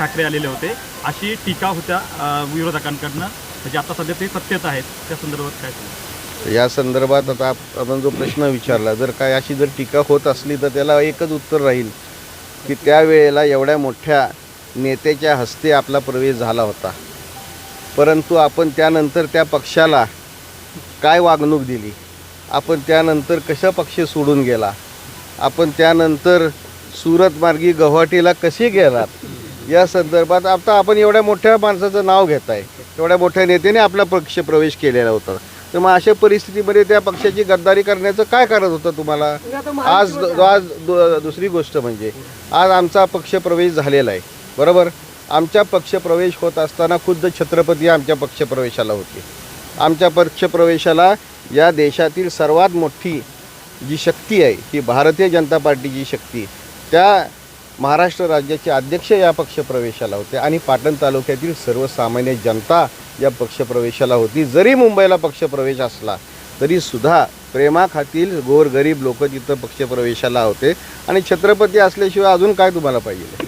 ठाकरे आलेले होते. अशी टीका होत्या विरोधकांकडनं. म्हणजे आता सध्या ते सत्तेत आहेत. त्या संदर्भात काय या संदर्भात आता आपण जो प्रश्न विचारला जर काय अशी जर टीका होत असली तर त्याला एकच उत्तर राहील की त्यावेळेला एवढ्या मोठ्या नेत्याच्या हस्ते आपला प्रवेश झाला होता. परंतु आपण त्यानंतर त्या पक्षाला काय वागणूक दिली? आपण त्यानंतर कशा पक्ष सोडून गेला? आपण त्यानंतर सुरतमार्गी गव्हाटीला कसे गेलात? या संदर्भात आता आपण एवढ्या मोठ्या माणसाचं नाव घेत आहे एवढ्या मोठ्या नेत्याने आपला पक्ष प्रवेश केलेला होता. तर मग अशा परिस्थितीमध्ये त्या पक्षाची गद्दारी करण्याचं काय कारण होतं तुम्हाला? आज आज दु- दुसरी गोष्ट म्हणजे आज आमचा पक्षप्रवेश झालेला आहे. बरोबर? आमच्या पक्षप्रवेश होत असताना खुद्द छत्रपती आमच्या पक्षप्रवेशाला होते. आमच्या पक्षप्रवेशाला या देशातील सर्वात मोठी जी शक्ती आहे ही भारतीय जनता पार्टीची शक्ती त्या महाराष्ट्र राज्याचे अध्यक्ष या पक्षप्रवेशाला होते आणि पाटण तालुक्यातील सर्वसामान्य जनता या पक्षप्रवेशाला होती. जरी मुंबईला पक्षप्रवेश असला तरी सुद्धा प्रेमाखातील गोरगरीब लोक तिथं पक्षप्रवेशाला होते. आणि छत्रपती असल्याशिवाय अजून काय तुम्हाला पाहिजे?